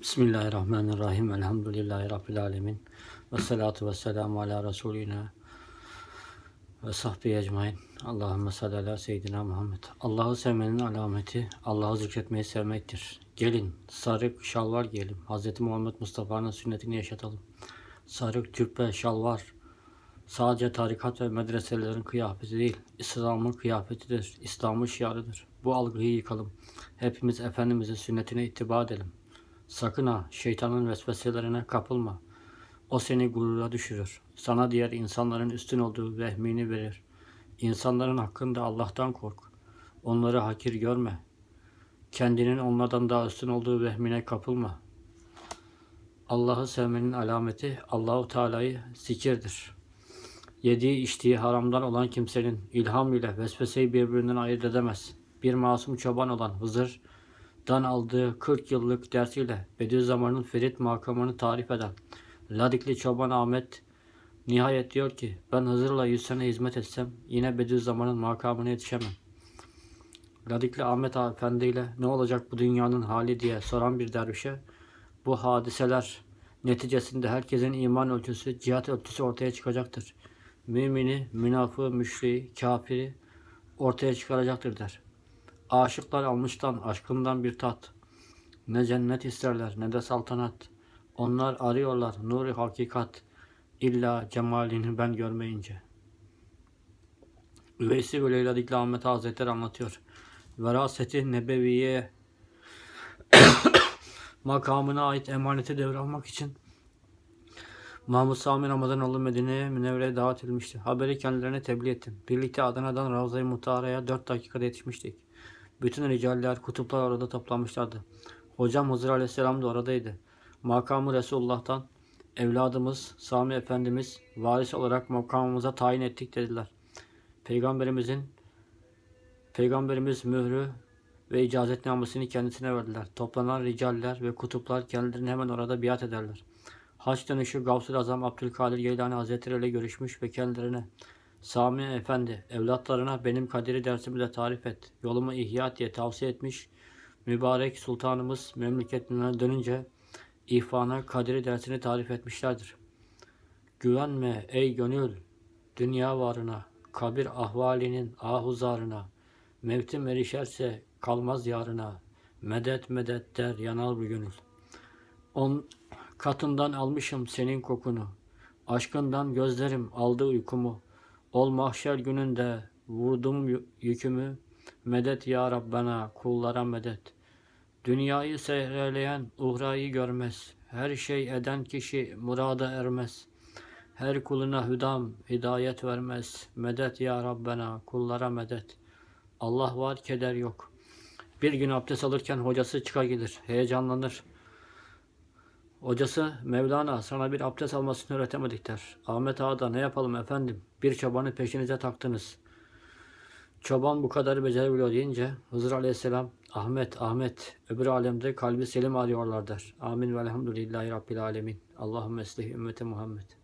Bismillahirrahmanirrahim. Elhamdülillahi Rabbil alemin. Ve salatu ve selamu ala Resulina ve sahbihi ecmain. Allahümme salli ala seyyidina Muhammed. Allah'ı sevmenin alameti Allah'ı zikretmeyi sevmektir. Gelin sarık şalvar giyelim. Hz. Muhammed Mustafa'nın sünnetini yaşatalım. Sarık, türbe, şalvar sadece tarikat ve medreselerin kıyafeti değil, İslam'ın kıyafetidir, İslam'ın şiarıdır. Bu algıyı yıkalım. Hepimiz Efendimizin sünnetine ittiba edelim. Sakın ha şeytanın vesveselerine kapılma. O seni gurura düşürür. Sana diğer insanların üstün olduğu vehmini verir. İnsanların hakkında Allah'tan kork. Onları hakir görme. Kendinin onlardan daha üstün olduğu vehmine kapılma. Allah'ı sevmenin alameti Allahu Teala'yı zikirdir. Yediği içtiği haramdan olan kimsenin ilham ile vesveseyi birbirinden ayırt edemez. Bir masum çoban olan Hızır, dan aldığı 40 yıllık dersiyle Bediüzzaman'ın Ferit makamını tarif eden Ladikli Çoban Ahmet nihayet diyor ki ben Hızır'la 100 sene hizmet etsem yine Bediüzzaman'ın makamına yetişemem. Ladikli Ahmet Efendi ile ne olacak bu dünyanın hali diye soran bir dervişe bu hadiseler neticesinde herkesin iman ölçüsü, cihat ölçüsü ortaya çıkacaktır. Mümini, münafığı, müşriği, kafiri ortaya çıkaracaktır der. Aşıklar almıştan, aşkından bir tat. Ne cennet isterler ne de saltanat. Onlar arıyorlar nuri hakikat. İlla cemalini ben görmeyince. Üveysi ve Leyla Dikli Ahmet Hazretleri anlatıyor. Veraseti Nebeviye makamına ait emaneti devralmak için Mahmud Sami Ramazanoğlu Medine'ye Münevvere'ye davet edilmişti. Haberi kendilerine tebliğ ettim. Birlikte Adana'dan Ravza-i Muhtara'ya 4 dakikada yetişmiştik. Bütün ricaller, kutuplar orada toplanmışlardı. Hocam Hızır Aleyhisselam da oradaydı. Makamı Resulullah'tan evladımız Sami Efendimiz varis olarak makamımıza tayin ettik dediler. Peygamberimizin Peygamberimiz mührü ve icazetnamesini kendisine verdiler. Toplanan ricaller ve kutuplar kendilerini hemen orada biat ederler. Haç dönüşü Gavsul Azam Abdülkadir Geylani Hazretleri ile görüşmüş ve kendilerine Sami Efendi evlatlarına benim kaderi dersimi de tarif et. Yolumu ihya diye tavsiye etmiş. Mübarek sultanımız memleketine dönünce ihvana kaderi dersini tarif etmişlerdir. Güvenme ey gönül dünya varına, kabir ahvalinin ahuzarına, mevtim erişerse kalmaz yarına, medet medet der yanar bir gönül. On katından almışım senin kokunu, aşkından gözlerim aldı uykumu, ol mahşer gününde vurdum yükümü, medet ya Rabbena kullara medet. Dünyayı seyreleyen uhrayı görmez, her şey eden kişi murada ermez. Her kuluna hüdam hidayet vermez, medet ya Rabbena kullara medet. Allah var keder yok. Bir gün abdest alırken hocası çıkar gelir, heyecanlanır. Hocası Mevlana sana bir abdest almasını öğretemedik der. Ahmet Ağa da ne yapalım efendim bir çobanı peşinize taktınız. Çoban bu kadar becerebiliyor deyince Hızır Aleyhisselam Ahmet Ahmet öbür alemde kalbi selim arıyorlar der. Amin ve elhamdülillahi rabbil alemin. Allahümme eslih ümmeti Muhammed.